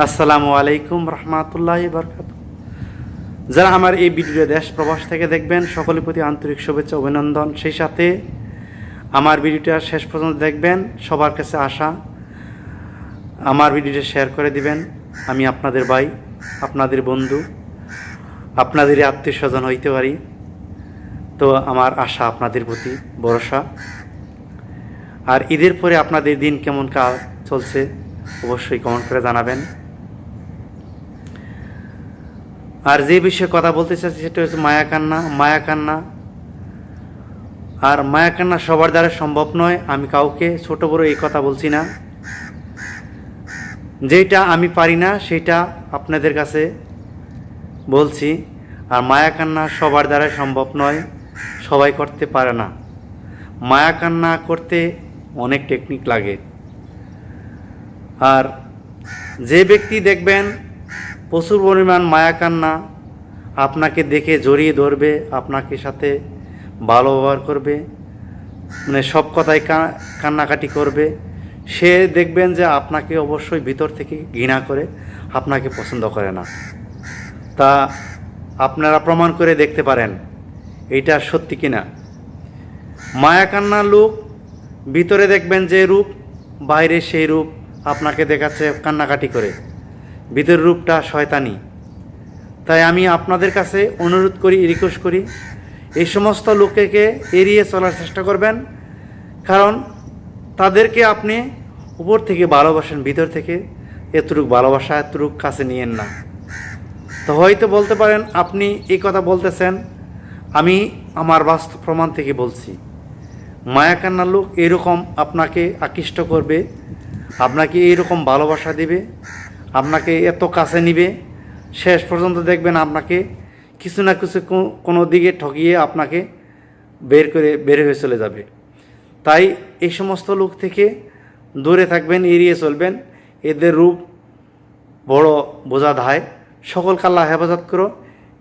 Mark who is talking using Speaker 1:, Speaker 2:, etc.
Speaker 1: আসসালামু আলাইকুম রহমাতুল্লাহ বরকাত যারা আমার এই ভিডিও দেশ প্রবাস থেকে দেখবেন, সকলের প্রতি আন্তরিক শুভেচ্ছা, অভিনন্দন। সেই সাথে আমার ভিডিওটা শেষ পর্যন্ত দেখবেন, সবার কাছে আসা আমার ভিডিওটা শেয়ার করে দিবেন। আমি আপনাদের ভাই, আপনাদের বন্ধু, আপনাদের আত্মীয় স্বজন হইতে পারি। তো আমার আশা আপনাদের প্রতি ভরসা। আর ঈদের পরে আপনাদের দিন কেমন কাজ চলছে? অবশ্যই কমেন্ট করে জানাবেন। আর যে বিষয়ে কথা বলতে চাচ্ছি সেটা হচ্ছে মায়া কান্না মায়া কান্না। আর মায়া কান্না সবার দ্বারা সম্ভব নয়, আমি কাউকে, ছোট বড় এই কথা বলছি না। যেটা আমি পারি না, সেটা আপনাদের কাছে বলছি। আর মায়া কান্না সবার দ্বারা সম্ভব নয়, সবাই করতে পারে না। মায়া কান্না করতে অনেক টেকনিক লাগে। আর যে ব্যক্তি দেখবেন প্রচুর পরিমাণ মায়া কান্না আপনাকে দেখে জড়িয়ে ধরবে, আপনাকে সাথে ভালো ব্যবহার করবে মানে সব কথাই কান্নাকাটি করবে, সে দেখবেন যে আপনাকে অবশ্যই ভিতর থেকে ঘৃণা করে, আপনাকে পছন্দ করে না। তা আপনারা প্রমাণ করে দেখতে পারেন এটা সত্যি কিনা। মায়া কান্না লোক ভিতরে দেখবেন যে রূপ, বাইরে সেই রূপ আপনাকে দেখাচ্ছে কান্নাকাটি করে। ভিতরের রূপটা শয়তানি। তাই আমি আপনাদের কাছে অনুরোধ করি, রিকোয়েস্ট করি, এই সমস্ত লোকেকে এড়িয়ে চলার চেষ্টা করবেন। কারণ তাদেরকে আপনি উপর থেকে ভালোবাসেন, ভিতর থেকে। এতটুক ভালোবাসা, এতটুক কাছে নিয়েন না। তো হয়তো বলতে পারেন, আপনি এই কথা বলতেছেন, আমি আমার বাস্তব প্রমাণ থেকে বলছি। মায়াকান্নার লোক এরকম আপনাকে আকৃষ্ট করবে আপনাকে এইরকম ভালোবাসা দিবে, আপনাকে এত কাছে নিবে, শেষ পর্যন্ত দেখবেন আপনাকে কিছু না কিছু কোনো দিকে ঠকিয়ে আপনাকে বের করে, বের হয়ে চলে যাবে। তাই এই সমস্ত লোক থেকে দূরে থাকবেন, এড়িয়ে চলবেন, এদের রূপ বড় বোঝা ধায়। সকল কাল্লা হেফাজত করো।